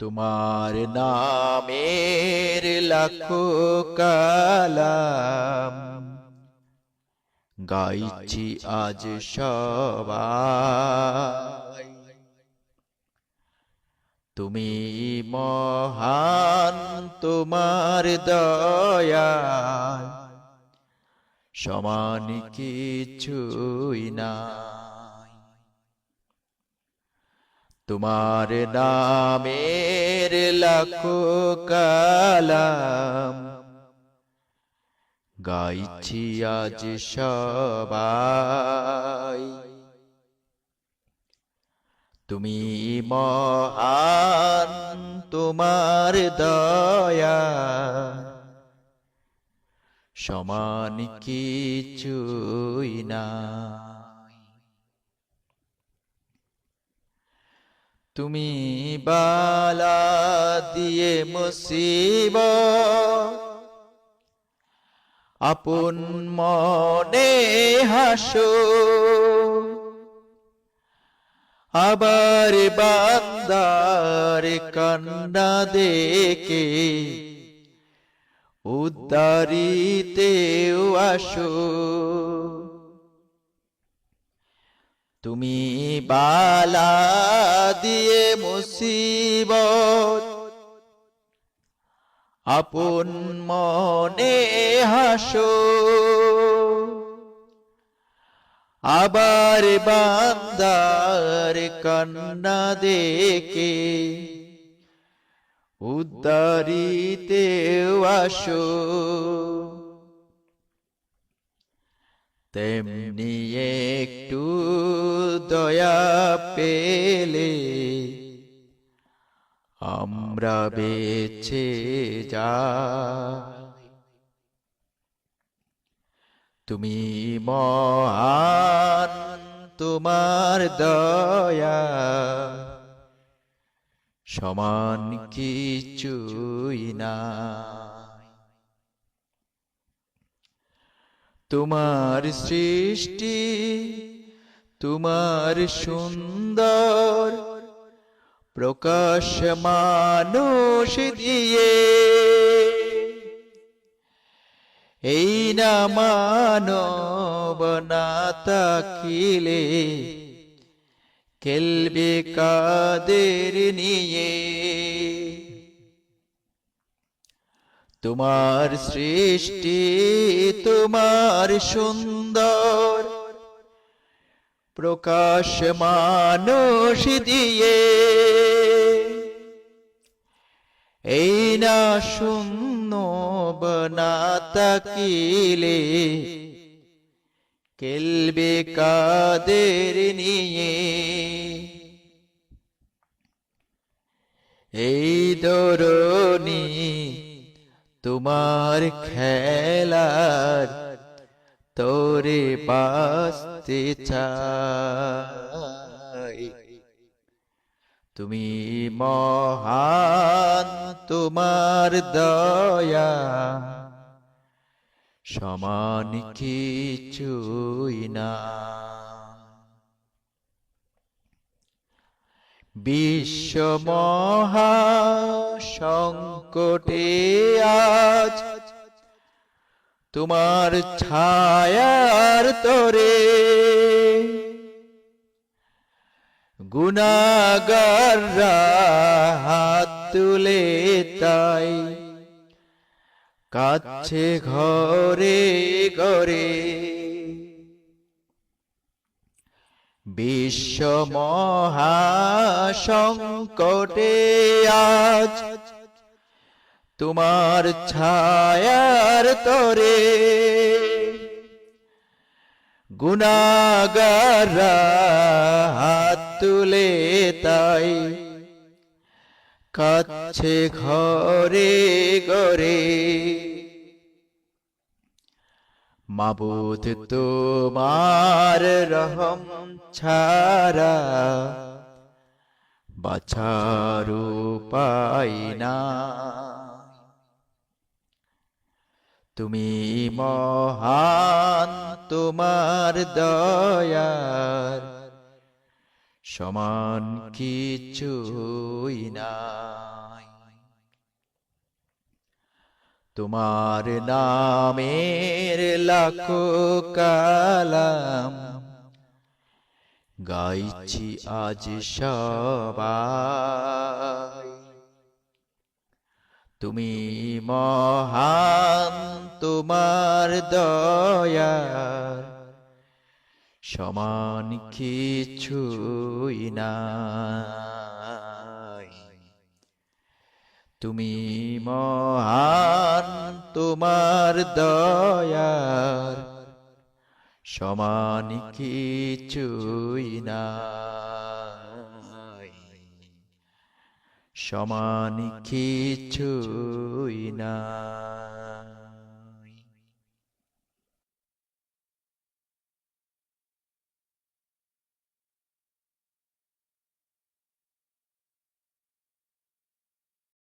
তোমার নামের লাখো কালাম। গাইছি আজ সবাই। তুমি মহান তোমার দয়া সমান কিছুই নাই। তোমার নামের লাখো কালাম। গাইছি আজ সবাই। তুমি মহান তোমার দয়া। সমান কিছুই নাই তুমি বালা দিয়ে মুসিব আপন মনে হাসো। আবার বান্দার কান্না দেখে উদ্দারিতেও আসো। তুমি বালা দিয়ে মুসিবত, আপন মনে হাসো। আবার বান্দার কান্না দেখে উদ্দারিতেও আসো। তেমনি একটু দয়া পেলে আমরা বেছে যা। তুমি মহান তোমার দয়া। সমান কিছুই না তোমার সৃষ্টি তোমার সুন্দর প্রকাশ মানুষ দিয়ে। এই না মানব না তাকিলে খেলবে কাদের নিয়ে। তোমার সৃষ্টি তোমার সুন্দর প্রকাশ মানুষ দিয়ে। এই না শূন্য বনা তাকিলে কেলবে কাদের নিয়ে। এই দরনি তোমার খেলার তোরে বাঁচতে চাই। তুমি মহান তোমার দয়া। সমান কিছুই না। বিশ্ব মহা সংকটে আজ তোমার ছায়ার তরে গুনাগাররা হাত তুলে তাই কাছে ঘরে ঘরে বিশ্ব মহাসংকটে আজ তোমার ছায়ার তরে গুনাগাররা হাত তুলে তাই কাছে ঘরে ঘরে। মাবুদ তোমার রহম ছাড়া বাছারু পাই না তুমি মহান তোমার দয়ার সমান কিছুই নাই। তোমার নামের লাখো কালাম গাইছি আজ সবাই তুমি মহান তোমার দয়ার সমান কিছুই নাই। তুমি মহান তোমার দয়ার সমান কিছুই নাই। সমান কিছুই নাই